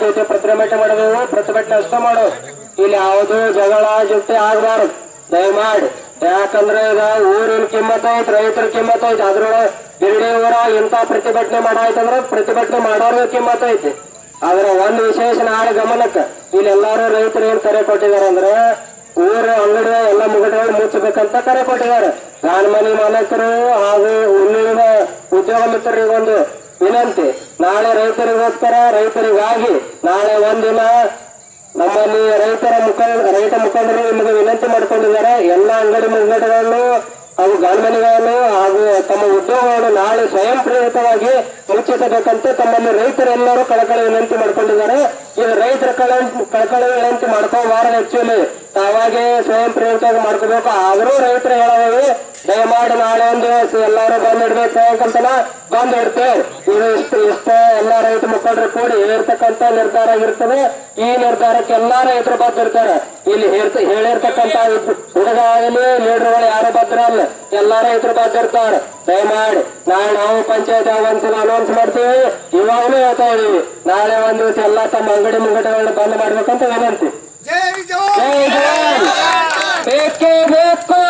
ಜೊತೆ ಪ್ರತಿಭಟನೆ ಮಾಡಬೇಕು? ಪ್ರತಿಭಟನೆ ಅಷ್ಟ ಮಾಡು. ಇಲ್ಲಿ ಯಾವುದು ಜಗಳ ಜೊತೆ ಆಗಬಾರದು. ದಯಮಾಡಿ. ಯಾಕಂದ್ರೆ ಈಗ ಊರಿನ ಕಿಮ್ಮತ್ ಐತ್ ರೈತರ ಕಿಮ್ಮತ್ ಐತಿ ಅದ್ರೊಳಗೆ ಬಿರ್ಡಿ ಊರ ಇಂತ ಪ್ರತಿಭಟನೆ ಮಾಡಾಯ್ತಂದ್ರೆ ಪ್ರತಿಭಟನೆ ಮಾಡೋರ್ಗೆ ಕಿಮ್ಮತ್ ಐತಿ. ಆದ್ರೆ ಒಂದ್ ವಿಶೇಷ ನಾಳೆ ಗಮನಕ್ಕೆ ಇಲ್ಲಿ ಎಲ್ಲಾರು ರೈತರು ಏನ್ ಕರೆ ಕೊಟ್ಟಿದಾರೆ ಅಂದ್ರೆ ಊರ ಅಂಗಡಿ ಎಲ್ಲ ಮುಗಟಗಳು ಮುಚ್ಚಬೇಕಂತ ಕರೆ ಕೊಟ್ಟಿದ್ದಾರೆ. ಗಾನ್ ಮನಿ ಮಾಲಕರು ಹಾಗೂ ಉದ್ಯೋಗ ಮಿತ್ರರಿಗೊಂದು ವಿನಂತಿ. ನಾಳೆ ರೈತರಿಗೋಸ್ಕರ, ರೈತರಿಗಾಗಿ ನಾಳೆ ಒಂದಿನ ನಮ್ಮಲ್ಲಿ ರೈತರ ಮುಖಂಡ ರೈತ ಮುಖಂಡರು ನಿಮಗೆ ವಿನಂತಿ ಮಾಡಿಕೊಂಡಿದ್ದಾರೆ. ಎಲ್ಲ ಅಂಗಡಿ ಮುಂಗಡಗಳನ್ನು ಹಾಗೂ ಗಣಮನೆಗಳನ್ನು ಹಾಗೂ ತಮ್ಮ ಉದ್ಯೋಗವನ್ನು ನಾಳೆ ಸ್ವಯಂ ಪ್ರೇರಿತವಾಗಿ ಮುಚ್ಚಿಸಬೇಕಂತೆ ತಮ್ಮಲ್ಲಿ ರೈತರೆಲ್ಲರೂ ಕಳಕಳಿ ವಿನಂತಿ ಮಾಡಿಕೊಂಡಿದ್ದಾರೆ. ಇದು ರೈತರ ಕಳ, ಕಳಕಳಿ ವಿನಂತಿ ಮಾಡ್ಕೋಬಾರದು ಆಕ್ಚುಲಿ ತಾವಾಗೇ ಸ್ವಯಂ ಪ್ರೇರಿತವಾಗಿ ಮಾಡ್ಕೋಬೇಕು. ಆದರೂ ರೈತರು ಹೇಳೋದು ದಯಮಾಡಿ ನಾಳೆ ಒಂದು ದಿವಸ ಎಲ್ಲರೂ ಬಂದ್ ಇಡ್ಬೇಕು ಸಾಯಂಕಾಲ ಬಂದ್ ಇಡ್ತೇವೆ ಇದು ಇಷ್ಟು ಇಷ್ಟ ಎಲ್ಲ ರೈತ ಮುಖಂಡರು ಕೂಡಿ ಹೇಳಿರ್ತಕ್ಕಂತ ನಿರ್ಧಾರ ಆಗಿರ್ತದೆ ಈ ನಿರ್ಧಾರಕ್ಕೆ ಎಲ್ಲಾ ರೈತರು ಬದ್ದಿರ್ತಾರೆ. ಇಲ್ಲಿ ಹೇಳ್ತ- ಹೇಳಿರ್ತಕ್ಕಂತ ಹುಡುಗ ಆಗಲಿ ಲೀಡರ್ಗಳು ಯಾರು ಬದ್ರಲ್ಲ ಎಲ್ಲಾ ರೈತರು ಬದ್ದಿರ್ತಾರೆ. ದಯಮಾಡಿ ನಾಳೆ ನಾವು ಪಂಚಾಯತ್ ಒಂದ್ಸಲ ಅನೌನ್ಸ್ ಮಾಡ್ತೀವಿ ಇವಾಗಲೂ ಹೇಳ್ತಾ ಇದೀವಿ. ನಾಳೆ ಒಂದ್ ದಿವಸ ಎಲ್ಲಾ ತಮ್ಮ ಅಂಗಡಿ ಮುಂಗಡಗಳನ್ನ ಬಂದ್ ಮಾಡ್ಬೇಕಂತ ವಿನಂತಿ. ಬೇಕೇ ಬೇಕು!